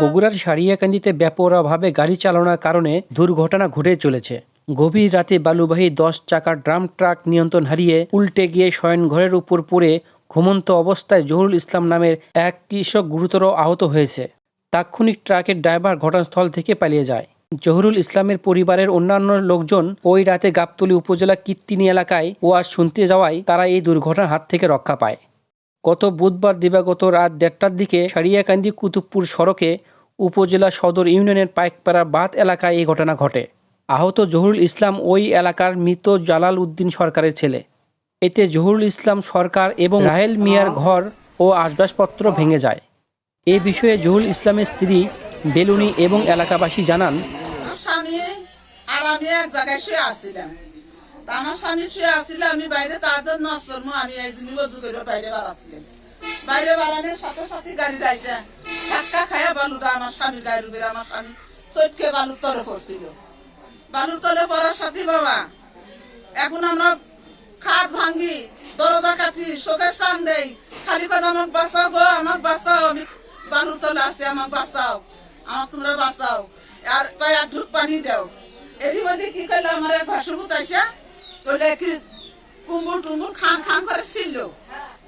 বগুড়ার সারিয়াকান্দিতে ব্যাপকভাবে গাড়ি চালানোর কারণে দুর্ঘটনা ঘটে চলেছে। গভীর রাতে বালুবাহী দশ চাকার ড্রাম ট্রাক নিয়ন্ত্রণ হারিয়ে উল্টে গিয়ে শয়ন ঘরের উপর পড়ে ঘুমন্ত অবস্থায় জহুরুল ইসলাম নামের এক কৃষক গুরুতর আহত হয়েছে। তাৎক্ষণিক ট্রাকের ড্রাইভার ঘটনাস্থল থেকে পালিয়ে যায়। জহুরুল ইসলামের পরিবারের অন্যান্য লোকজন ওই রাতে গাবতলী উপজেলা কীর্তিনি এলাকায় ওয়াজ শুনতে যাওয়ায় তারা এই দুর্ঘটনার হাত থেকে রক্ষা পায়। গত বুধবার দিবাগত রাত দেড়টার দিকে সারিয়াকান্দি কুতুবপুর সড়কে উপজেলা সদর ইউনিয়নের পাইকপাড়া বাদ এলাকায় এই ঘটনা ঘটে। আহত জহুরুল ইসলাম ওই এলাকার মৃত জালাল উদ্দিন সরকারের ছেলে। এতে জহুরুল ইসলাম সরকার এবং রাহেল মিয়ার ঘর ও আসবাসপত্র ভেঙে যায়। এ বিষয়ে জহুরুল ইসলামের স্ত্রী বেলুনি এবং এলাকাবাসী জানান আর আমি এক জায়গায় শুয়ে আসছিলাম। তা আমার স্বামী শুয়ে আসছিল, আমি বাইরে, তার জন্য আসলাম। আমি এই দিন রজু করে বাইরে বাড়াচ্ছিলাম। বাইরে বাড়ানোর সাথে সাথে গাড়ি রাইছে ধাক্কা খায়া বালুটা আমার স্বামীর গায়ের উপরে আমার স্বামী চটকে বালুর তলে পড়ছিল। বালুর তলে পড়ার সাথে বাবা, এখন আমরা খাট ভাঙ্গি, দরজা কাটি, শোকের স্থান দেই। খালি কথা আমাকে বাঁচাও গো, আমাকে বাঁচাও। আমি বালুর তলে আছি, আমাকে বাঁচাও। আমার তোমরা বাঁচাও। আর কয় ঢুক পানি দাও। এরই মধ্যে কি করল আমার? এক ভাসুর গুতাইছে বলে কি কুমুর টুমুর খান খান করে ছিল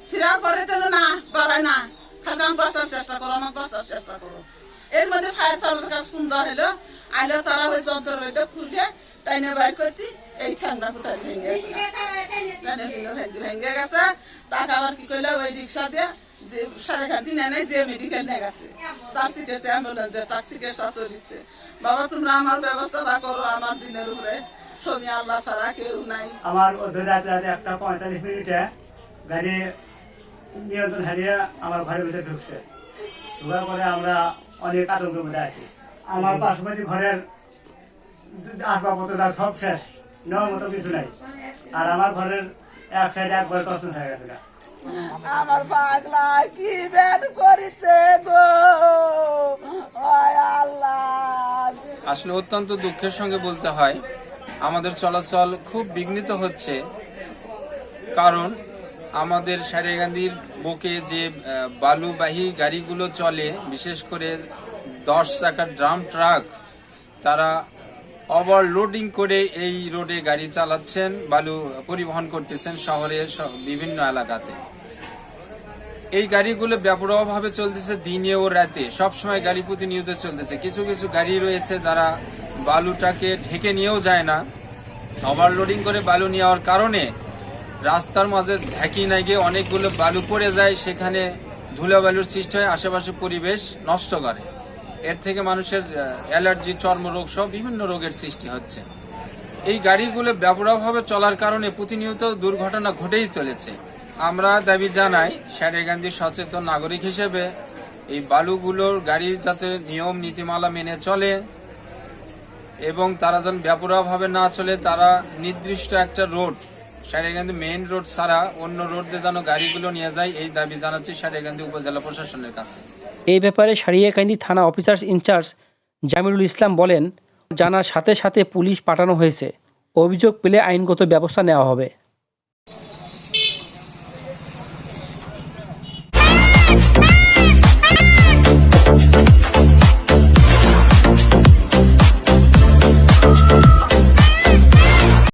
সিরা করে তো না বাড়ায় না খালি আমাকে বাঁচার চেষ্টা করো আমাকে বাঁচার চেষ্টা করো। এর মধ্যে ফায়ার সার্ভিস কাজ সুন্দর হলো। আইলো তারা ওই যন্ত্র রইল খুলে টাইনে বাইর করতি এই ঠান্ডা ফুটাই ভেঙে গেছে? ভেঙে গেছে। তাকে আবার কি করল? ওই রিক্সা দিয়ে যে সাড়ে খাতি নেয় যে মেডিকেল নিয়ে গেছে। তার চিকিৎসা অ্যাম্বুলেন্স তার চিকিৎসা চলিচ্ছে বাবা, তোমরা আমার ব্যবস্থাটা করো, আমার দিনের উপরে। সমি আল্লাহ ছাড়া কেউ নাই। আমার অর্ধ রাত একটা পঁয়তাল্লিশ মিনিটে গাড়ি নিয়ন্ত্রণ হারিয়ে আমার ঘরের ভিতরে ঢুকছে। ঢুকার পরে আমরা অনেক আতঙ্কের মধ্যে আছি। আমার পার্শ্ববর্তী ঘরের আসবাবপত্র যা সব শেষ। নেওয়ার মতো কিছু নাই। আর আমার ঘরের এক সাইডে একবার তখন হয়ে গেছে। আমার পাগলা কি বেদ করেছে গো? আসলে অত্যন্ত দুঃখের সঙ্গে বলতে হয়, আমাদের চলাচল খুব বিঘ্নিত হচ্ছে কারণ আমাদের সারিয়াগান্ধীর বুকে যে বালুবাহী গাড়িগুলো চলে, বিশেষ করে দশ চাকার ড্রাম ট্রাক, তারা ওভারলোডিং করে এই রোডে গাড়ি চালাচ্ছেন, বালু পরিবহন করতেছেন শহরের বিভিন্ন এলাকাতে। এই গাড়িগুলো ব্যাপকভাবে চলতেছে দিনে ও রাতে। সবসময় গাড়ি প্রতিনিয়ত চলতেছে। কিছু কিছু গাড়ি রয়েছে যারা বালুটাকে ঢেকে নিয়েও যায় না। ওভারলোডিং করে বালু নেওয়ার কারণে রাস্তার মাঝে ঢাকি না গিয়ে অনেকগুলো বালু পড়ে যায়। সেখানে ধুলো বালুর সৃষ্টি হয় আশেপাশে পরিবেশ নষ্ট করে। এর থেকে মানুষের অ্যালার্জি, চর্মরোগ সহ বিভিন্ন রোগের সৃষ্টি হচ্ছে। এই গাড়িগুলো ব্যাপকভাবে চলার কারণে প্রতিনিয়ত দুর্ঘটনা ঘটেই চলেছে। আমরা দাবি জানাই গান্ধী সচেতন নাগরিক হিসেবে এই বালুগুলোর গাড়ি যাতে নিয়ম, নীতিমালা মেনে চলে এবং তারা যেন ব্যাপকভাবে না চলে, তারা নির্দিষ্ট একটা রোড সারিয়াগান্ধী মেইন রোড ছাড়া অন্য রোড দিয়ে যেন গাড়িগুলো নিয়ে যায়, এই দাবি জানাচ্ছি সারিয়াগান্ধী উপজেলা প্রশাসনের কাছে। এই ব্যাপারে সারিয়াকান্দি থানা অফিসার্স ইনচার্জ জামিরুল ইসলাম বলেন, জানার সাথে সাথে পুলিশ পাঠানো হয়েছে। অভিযোগ পেলে আইনগত ব্যবস্থা নেওয়া হবে।